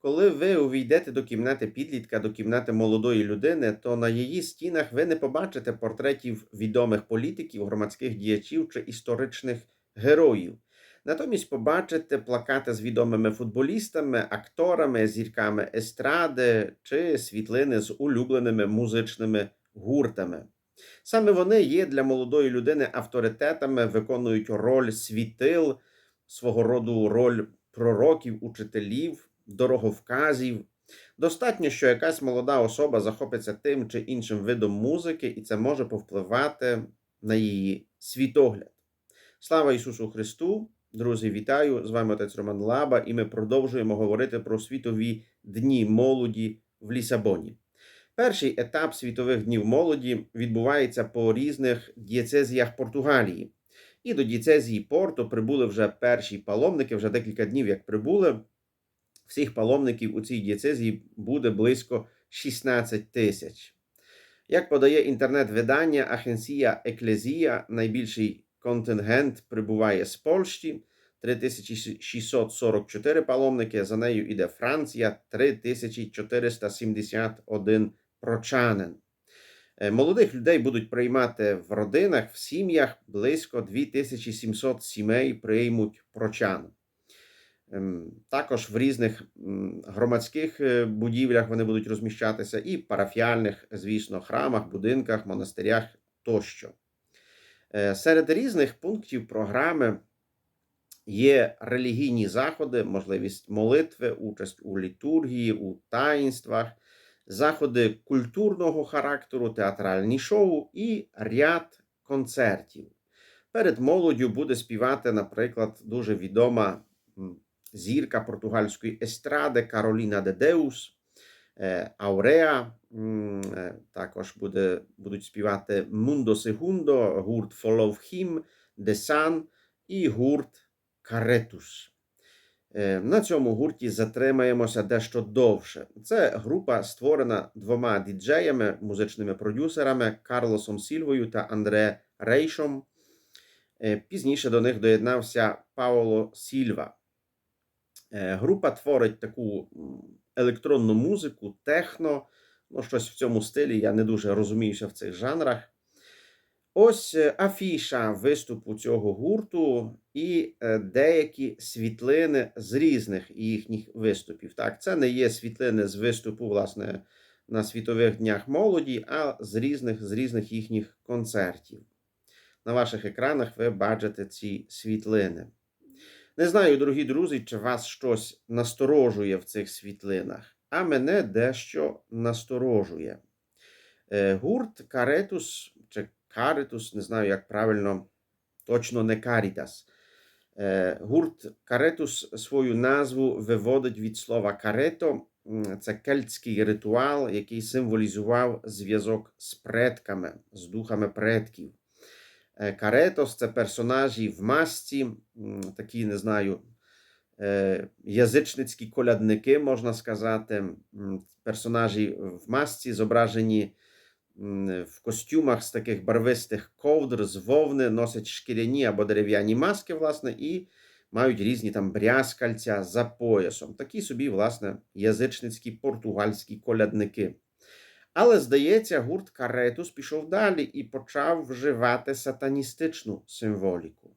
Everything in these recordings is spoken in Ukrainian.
Коли ви увійдете до кімнати підлітка, до кімнати молодої людини, то на її стінах ви не побачите портретів відомих політиків, громадських діячів чи історичних героїв. Натомість побачите плакати з відомими футболістами, акторами, зірками естради чи світлини з улюбленими музичними гуртами. Саме вони є для молодої людини авторитетами, виконують роль світил, свого роду роль пророків, учителів, дороговказів. Достатньо, що якась молода особа захопиться тим чи іншим видом музики, і це може повпливати на її світогляд. Слава Ісусу Христу! Друзі, вітаю! З вами отець Роман Лаба, і ми продовжуємо говорити про світові дні молоді в Лісабоні. Перший етап світових днів молоді відбувається по різних дієцезіях Португалії. І до дієцезії Порту прибули вже перші паломники, вже декілька днів як прибули. Всіх паломників у цій дієцезії буде близько 16 тисяч. Як подає інтернет-видання Агенція Еклезія, найбільший контингент прибуває з Польщі 3644 паломники. За нею йде Франція 3471 прочанин. Е, Молодих людей будуть приймати в родинах, в сім'ях близько 2700 сімей приймуть прочан. Ем, Також в різних громадських е, будівлях вони будуть розміщатися, і парафіальних, звісно, храмах, будинках, монастирях тощо. Е, Серед різних пунктів програми є релігійні заходи, можливість молитви, участь у літургії, у таїнствах, заходи культурного характеру, театральні шоу і ряд концертів. Перед молоддю буде співати, наприклад, дуже відома зірка португальської естради Кароліна де Деус, е, Ауреа. е, Також буде, будуть співати Mundo Segundo, гурт Follow Him, The Sun і гурт Каретус. На цьому гурті затримаємося дещо довше. Це група створена двома діджеями, музичними продюсерами Карлосом Сільвою та Андре Рейшом. Е, Пізніше до них доєднався Паоло Сільва. Е, Група творить таку електронну музику, техно, ну щось в цьому стилі. Я не дуже розуміюся в цих жанрах. Ось е, афіша виступу цього гурту і е, деякі світлини з різних їхніх виступів. Так, це не є світлини з виступу, власне, на Світових днях молоді, а з різних, з різних їхніх концертів. На ваших екранах ви бачите ці світлини. Не знаю, дорогі друзі, чи вас щось насторожує в цих світлинах, а мене дещо насторожує. Е, Гурт Каретус чи Каритус, не знаю, як правильно, точно не Карітас. Е, Гурт Каретус свою назву виводить від слова карето. Це кельтський ритуал, який символізував зв'язок з предками, з духами предків. Е, Каретос це персонажі в масці, такі, не знаю, е, язичницькі колядники, можна сказати. Персонажі в масці зображені в костюмах з таких барвистих ковдр, з вовни, носять шкіряні або дерев'яні маски, власне, і мають різні там брязкальця за поясом. Такі собі, власне, язичницькі португальські колядники. Але, здається, гурт Каретус пішов далі і почав вживати сатаністичну символіку.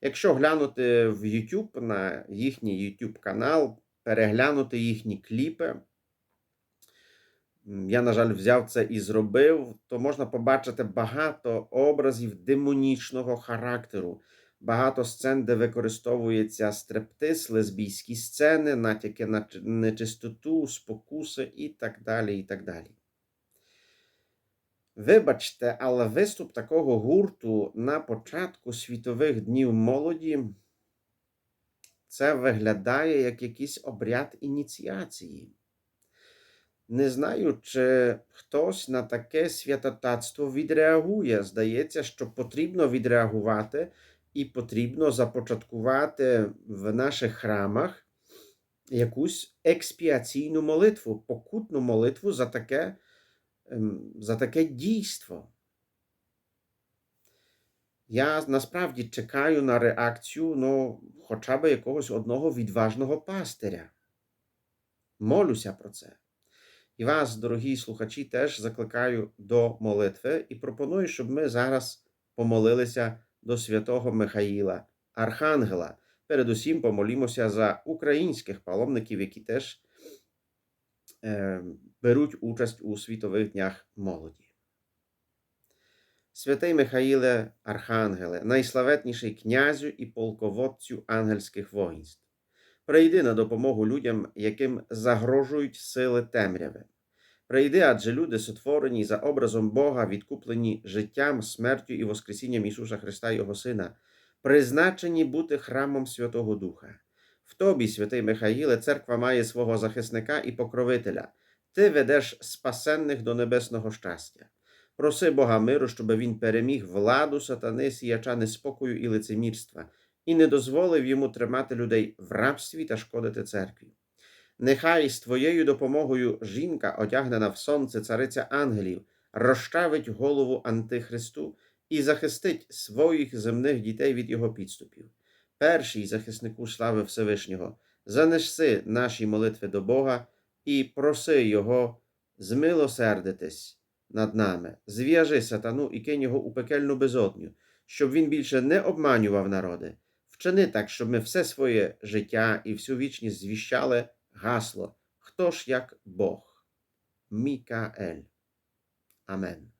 Якщо глянути в YouTube на їхній YouTube канал, переглянути їхні кліпи, я, на жаль, взяв це і зробив, то можна побачити багато образів демонічного характеру, багато сцен, де використовується стрептиз, лесбійські сцени, натяки на нечистоту, спокуси і так далі. і так далі. Вибачте, але виступ такого гурту на початку світових днів молоді це виглядає як якийсь обряд ініціації. Не знаю, чи хтось на таке святотатство відреагує. Здається, що потрібно відреагувати і потрібно започаткувати в наших храмах якусь експіаційну молитву, покутну молитву за таке за таке дійство. Я насправді чекаю на реакцію ну, хоча б якогось одного відважного пастиря. молюся про це. І вас, дорогі слухачі, теж закликаю до молитви і пропоную, щоб ми зараз помолилися до святого Михаїла, Архангела. Передусім помолімося за українських паломників, які теж беруть участь у Світових днях молоді. Святий Михаїле, Архангеле, найславетніший князю і полководцю ангельських воїнств, прийди на допомогу людям, яким загрожують сили темряви. Прийди, адже люди сотворені за образом Бога, відкуплені життям, смертю і Воскресінням Ісуса Христа, Його Сина, призначені бути храмом Святого Духа. В тобі, святий Михаїле, церква має свого захисника і покровителя. Ти ведеш спасенних до небесного щастя. Проси Бога миру, щоб він переміг владу сатани, сіяча неспокою і лицемірства, і не дозволив йому тримати людей в рабстві та шкодити церкві. Нехай з твоєю допомогою жінка, одягнена в сонце, цариця ангелів, розчавить голову Антихристу і захистить своїх земних дітей від його підступів. Перший захиснику слави Всевишнього, занеси наші молитви до Бога і проси Його змилосердитись над нами, зв'яжи сатану і кинь його у пекельну безодню, щоб він більше не обманював народи. Вчини так, щоб ми все своє життя і всю вічність звіщали гасло Хто ж як Бог? Мікаель. Амен.